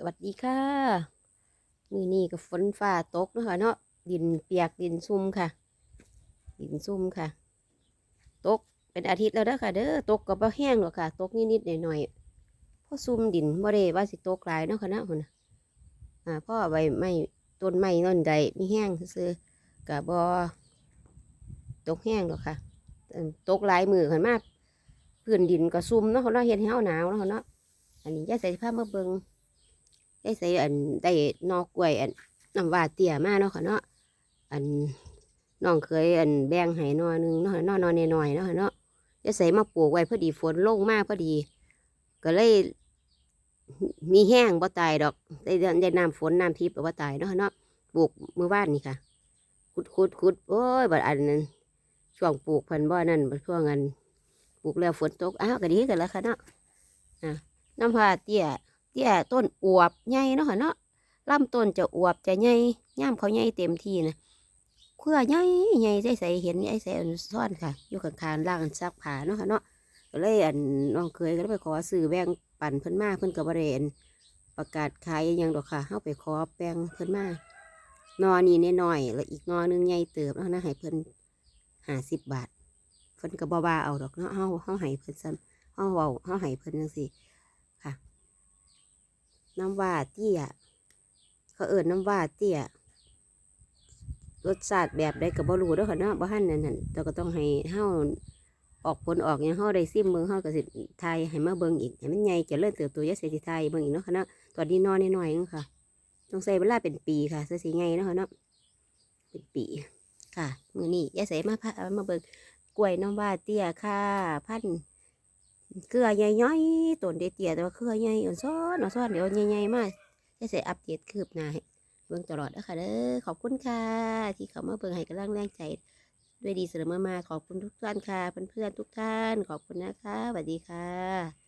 สวัสดีค่ะ มือนี้ก็ฝนฟ้าตกนะคะเนาะดินเปียกดินซุ่มค่ะ ดินซุ่มค่ะ ตกเป็นอาทิตย์แล้วเด้อค่ะ เด้อตกก็บ่แห้งหรอกค่ะ ตกนิดๆหน่อยๆพราะซุ่มดินบ่ได้ว่าสิตกหลายเนาะค่ะเนาะพุ่นน่ะอ่าพ่อใบไม้ต้นไม้นั่นใดมีแห้งซื่อก็บ่ตกแห้งหรอกค่ะตกหลายมือขันมากพื้นดินก็ซุ่มเนาะค่ะเนาะเฮ็ดให้าหนาวเนาะค่ะเนาะอันนี้ยายใส่ผ้ามาเบิ่ง ได้ใส่อันได้นอกกล้วยอันน้ำว่าเตี้ยมาเนาะค่ะเนาะอันน้องเคยอันแบ่งให้นอหนึงเนาะค่ะเนอนนน้อยๆเนาะค่ะเนาะได้ใส่มาปลูกไว้พอดีฝนลงมากพอดี ก็เลย มีแห้งบ่ตายดอกได้ได้น้ำฝนน้ำทิพย์บ่ตายเนาะค่ะเนาะปลูกเมื่อวานนี่ค่ะขุดขุดขุดโอ้ยบัดอันนั้นช่วงปลูกพันบ่นั่นช่วงอันปลูกแล้วฝนตกอ้าวก็ดีกันแล้วค่ะเนาะน้ำว่าเตี้ย เตี้ยต้นอวบใหญ่เนาะค่ะเนาะลำต้นจะอวบจะใหญ่ย่ามเขาใหญ่เต็มที่นะเครือใหญ่ใหญ่ใส่ใส่เห็นไอ้ใส่อันซ่อนค่ะ อยู่ข้างๆล่างอันซักผ้าเนาะค่ะเนาะก็เลยอันน้องเคยก็ไปขอซื้อแบ่งปั่นเพิ่นมาเพิ่นก็บ่ได้อันประกาศขายยังดอกค่ะเฮาไปขอแบ่งเพิ่นมานอนี่น้อยแล้วอีกนอหนึงใหญ่เติบเนาะนะให้เพิ่นห้าสิบบาทเพิ่นก็บ่ว่าเอาดอกเนาะเฮาเฮาให้เพิ่นซ้ำเฮาเว้าเฮาให้เพิ่นจังซี่ น้ำว่าเตี้ย เขาเอิญน้ำว่าเตี้ย รสชาติแบบใดก็บ่รู้เด้อค่ะเนาะบ่ทันนั่นนั่นแต่ก็ต้องให้เฮาออกผลออกหยังเฮาได้ซิมเบิ่งเฮาก็สิทยให้มาเบิ่งอีกให้มันใหญ่จะเริ่มเติบโตยาเสียสิทยเบิ่งอีกเนาะค่ะเนาะตอนนี้นอนน้อยๆนค่ะต้องใช้เวลาเป็นปีค่ะซะสิไงเนาะค่ะเนาะเป็นปีค่ะมือนี้ยายใส่มาพามาเบิ่งกล้วยน้ำว่าเตี้ยค่ะพันธุ์ เกลือใหญ่ๆต้นเตี้ยๆแต่ว่าเครือใหญ่อ่อนซ้อนอ่อนซ้อนเดี๋ยวใหญ่ๆมากจะใส่อัปเดตคืบหน้าเบิ่งตลอดนะคะเด้อขอบคุณค่ะ ที่เขามาเบิ่งให้กำลังแรงใจ ด้วยดีเสมอมาขอบคุณทุกท่านค่ะเพื่อนๆทุกท่าน ขอบคุณนะคะสวัสดีค่ะ